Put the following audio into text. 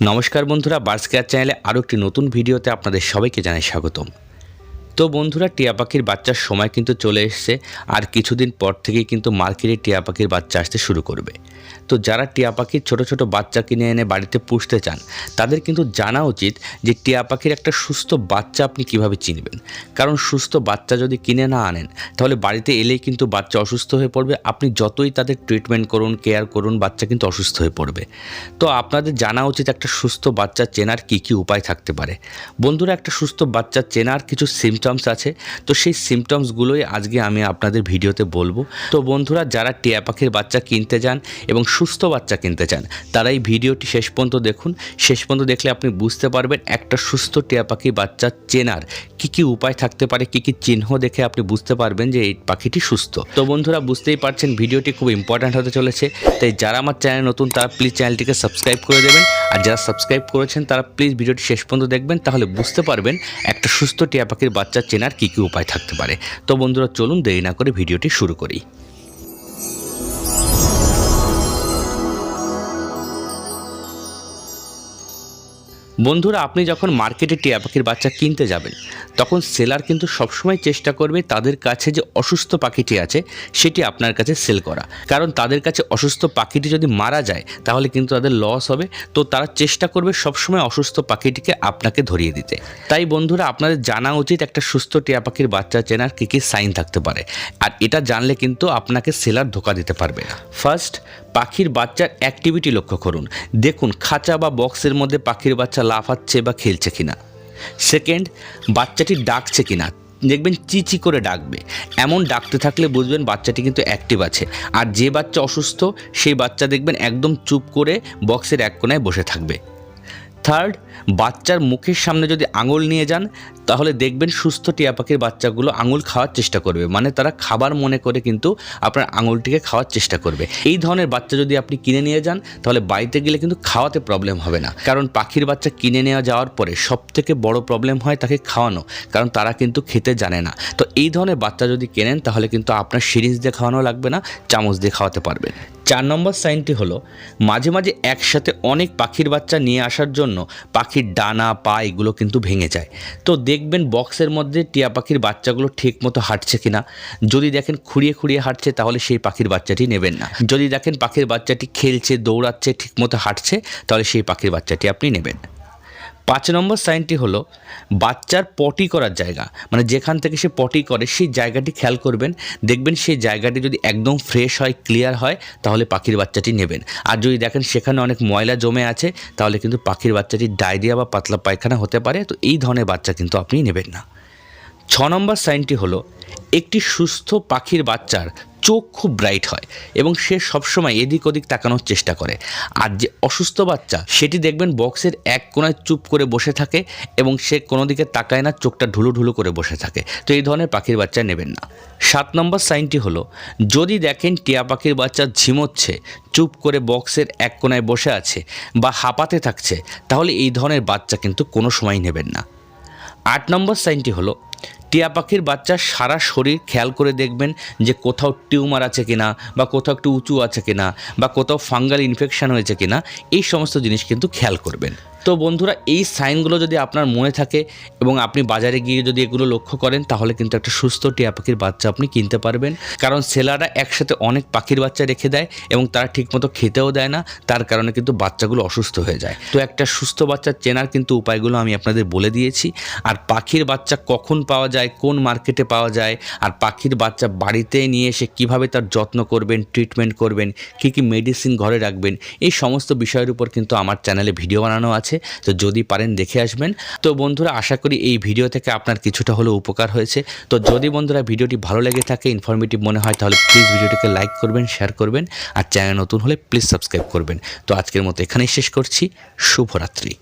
নমস্কার বন্ধুরা burst care চ্যানেলে আরও একটি নতুন ভিডিওতে আপনাদের সবাইকে জানাই স্বাগতম। তো বন্ধুরা, টিয়া পাখির বাচ্চার সময় কিন্তু চলে এসছে, আর কিছুদিন পর থেকেই কিন্তু মার্কেটে টিয়া পাখির বাচ্চা আসতে শুরু করবে। তো যারা টিয়া পাখির ছোটো ছোটো বাচ্চা কিনে এনে বাড়িতে পুষতে চান, তাদের কিন্তু জানা উচিত যে টিয়া পাখির একটা সুস্থ বাচ্চা আপনি কীভাবে চিনবেন। কারণ সুস্থ বাচ্চা যদি কিনে না আনেন, তাহলে বাড়িতে এলেই কিন্তু বাচ্চা অসুস্থ হয়ে পড়বে। আপনি যতই তাদের ট্রিটমেন্ট করুন কেয়ার করুন, বাচ্চা কিন্তু অসুস্থ হয়ে পড়বে। তো আপনাদের জানা উচিত একটা সুস্থ বাচ্চা চেনার কী কী উপায় থাকতে পারে। বন্ধুরা, একটা সুস্থ বাচ্চা চেনার কিছু সিমটমস আছে। তো সেই সিমটমসগুলোই আজকে আমি আপনাদের ভিডিওতে বলব। তো বন্ধুরা, যারা টিয়া পাখির বাচ্চা কিনতে যান এবং সুস্থ বাচ্চা কিনতে চান, তারা এই ভিডিওটি শেষ পর্যন্ত দেখুন। শেষ পর্যন্ত দেখলে আপনি বুঝতে পারবেন একটা সুস্থ টিয়া পাখি বাচ্চা চেনার কি কি উপায় থাকতে পারে, কি কি চিহ্ন দেখে আপনি বুঝতে পারবেন যে এই পাখিটি সুস্থ। তো বন্ধুরা, বুঝতেই পারছেন ভিডিওটি খুব ইম্পর্ট্যান্ট হতে চলেছে, তাই যারা আমার চ্যানেল নতুন, তারা প্লিজ চ্যানেলটিকে সাবস্ক্রাইব করে দেবেন, আর যারা সাবস্ক্রাইব করেছেন, তারা প্লিজ ভিডিওটি শেষ পর্যন্ত দেখবেন, তাহলে বুঝতে পারবেন একটা সুস্থ টিয়া পাখির বাচ্চা চেনার কী কী উপায় থাকতে পারে। তো বন্ধুরা, চলুন দেরি না করে ভিডিওটি শুরু করি। বন্ধুরা, আপনি যখন মার্কেটে টিয়া পাখির বাচ্চা কিনতে যাবেন, তখন সেলার কিন্তু সবসময় চেষ্টা করবে তাদের কাছে যে অসুস্থ পাখিটি আছে, সেটি আপনার কাছে সেল করা। কারণ তাদের কাছে অসুস্থ পাখিটি যদি মারা যায়, তাহলে কিন্তু তাদের লস হবে। তো তারা চেষ্টা করবে সবসময় অসুস্থ পাখিটিকে আপনাকে ধরিয়ে দিতে। তাই বন্ধুরা, আপনাদের জানা উচিত একটা সুস্থ টিয়া পাখির বাচ্চা চেনার কী কী সাইন থাকতে পারে। আর এটা জানলে কিন্তু আপনাকে সেলার ধোকা দিতে পারবে না। ফার্স্ট পাখির বাচ্চার অ্যাক্টিভিটি লক্ষ্য করুন। দেখুন, খাঁচা বা বক্সের মধ্যে পাখির বাচ্চা লাফাচ্ছে বা খেলছে কিনা। সেকেন্ড বাচ্চাটি ডাকছে কিনা। দেখবেন চিচি করে ডাকবে। এমন ডাকতে থাকলে বুঝবেন বাচ্চাটি কিন্তু অ্যাক্টিভ আছে। আর যে বাচ্চা অসুস্থ, সেই বাচ্চা দেখবেন একদম চুপ করে বক্সের এক কোনায় বসে থাকবে। থার্ড বাচ্চার মুখের সামনে যদি আঙুল নিয়ে যান তাহলে দেখবেন সুস্থ টিয়া পাখির বাচ্চাগুলো আঙুল খাওয়ার চেষ্টা করবে। মানে তারা খাবার মনে করে কিন্তু আপনার আঙুলটিকে খাওয়ার চেষ্টা করবে। এই ধরনের বাচ্চা যদি আপনি কিনে নিয়ে যান, তাহলে বাড়িতে গেলে কিন্তু খাওয়াতে প্রবলেম হবে না। কারণ পাখির বাচ্চা কিনে নেওয়া যাওয়ার পরে সব থেকে বড় প্রবলেম হয় তাকে খাওয়ানো। কারণ তারা কিন্তু খেতে জানে না। তো এই ধরনের বাচ্চা যদি কেনেন, তাহলে কিন্তু আপনার সিরিঞ্জ দিয়ে খাওয়ানো লাগবে না, চামচ দিয়ে খাওয়াতে পারবেন। চার নম্বর সাইনটি হলো, মাঝে মাঝে একসাথে অনেক পাখির বাচ্চা নিয়ে আসার জন্য পাখির ডানা, পা এগুলো কিন্তু ভেঙে যায়। তো দেখবেন বক্সের মধ্যে টিয়া পাখির বাচ্চাগুলো ঠিক মতো হাঁটছে কিনা। যদি দেখেন খুঁড়িয়ে খুঁড়িয়ে হাঁটছে, তাহলে সেই পাখির বাচ্চাটি নেবেন না। যদি দেখেন পাখির বাচ্চাটি খেলছে, দৌড়াচ্ছে ঠিক মতো হাঁটছে, তাহলে সেই পাখির বাচ্চাটি আপনি নেবেন। পাঁচ নম্বর সাইনটি হলো, বাচ্চার পটি করার জায়গা। মানে যেখান থেকে সে পটি করে, সেই জায়গাটি খেয়াল করবেন। দেখবেন সেই জায়গাটি যদি একদম ফ্রেশ হয় ক্লিয়ার হয়, তাহলে পাখির বাচ্চাটি নেবেন। আর যদি দেখেন সেখানে অনেক ময়লা জমে আছে, তাহলে কিন্তু পাখির বাচ্চাটি ডায়রিয়া বা পাতলা পায়খানা হতে পারে। তো এই ধরনের বাচ্চা কিন্তু আপনি নেবেন না। ছ নম্বর সাইনটি হলো, একটি সুস্থ পাখির বাচ্চার চোখ খুব ব্রাইট হয় এবং সে সবসময় এদিক ওদিক তাকানোর চেষ্টা করে। আর যে অসুস্থ বাচ্চা, সেটি দেখবেন বক্সের এক কোনায় চুপ করে বসে থাকে এবং সে কোনো দিকে তাকায় না, চোখটা ঢুলু ঢুলু করে বসে থাকে। তো এই ধরনের পাখির বাচ্চা নেবেন না। সাত নম্বর সাইনটি হলো, যদি দেখেন টিয়া পাখির বাচ্চা ঝিমোচ্ছে, চুপ করে বক্সের এক কোনায় বসে আছে বা হাঁপাতে থাকছে, তাহলে এই ধরনের বাচ্চা কিন্তু কোনো সময় নেবেন না। আট নম্বর সাইনটি হলো, টিয়া পাখির বাচ্চার সারা শরীর খেয়াল করে দেখবেন যে কোথাও টিউমার আছে কিনা বা কোথাও একটু উঁচু আছে কিনা বা কোথাও ফাঙ্গাল ইনফেকশান হয়েছে কিনা, এই সমস্ত জিনিস কিন্তু খেয়াল করবেন। তো বন্ধুরা, এই সাইনগুলো যদি আপনার মনে থাকে এবং আপনি বাজারে গিয়ে যদি এগুলো লক্ষ্য করেন, তাহলে কিন্তু একটা সুস্থ টিয়া পাখির বাচ্চা আপনি কিনতে পারবেন। কারণ সেলাররা একসাথে অনেক পাখির বাচ্চা রেখে দেয় এবং তারা ঠিকমতো খেতেও দেয় না, তার কারণে কিন্তু বাচ্চাগুলো অসুস্থ হয়ে যায়। তো একটা সুস্থ বাচ্চা চেনার কিন্তু উপায়গুলো আমি আপনাদের বলে দিয়েছি। আর পাখির বাচ্চা কখন পাওয়া যায়, কোন মার্কেটে পাওয়া যায়, আর পাখির বাচ্চা বাড়িতে নিয়ে এসে কীভাবে তার যত্ন করবেন, ট্রিটমেন্ট করবেন, কী কী মেডিসিন ঘরে রাখবেন, এই সমস্ত বিষয়ের উপর কিন্তু আমার চ্যানেলে ভিডিও বানানো আছে তো যদি পারেন দেখে আসবেন। তো বন্ধুরা, আশা করি এই ভিডিও থেকে আপনার কিছুটা হলেও উপকার হয়েছে। তো যদি বন্ধুরা ভিডিওটি ভালো লেগে থাকে ইনফরমেটিভ মনে হয়, তাহলে প্লিজ ভিডিওটিকে লাইক করবেন শেয়ার করবেন, আর চ্যানেল নতুন হলে প্লিজ সাবস্ক্রাইব করবেন। তো আজকের মতো এখানেই শেষ করছি। শুভরাত্রি।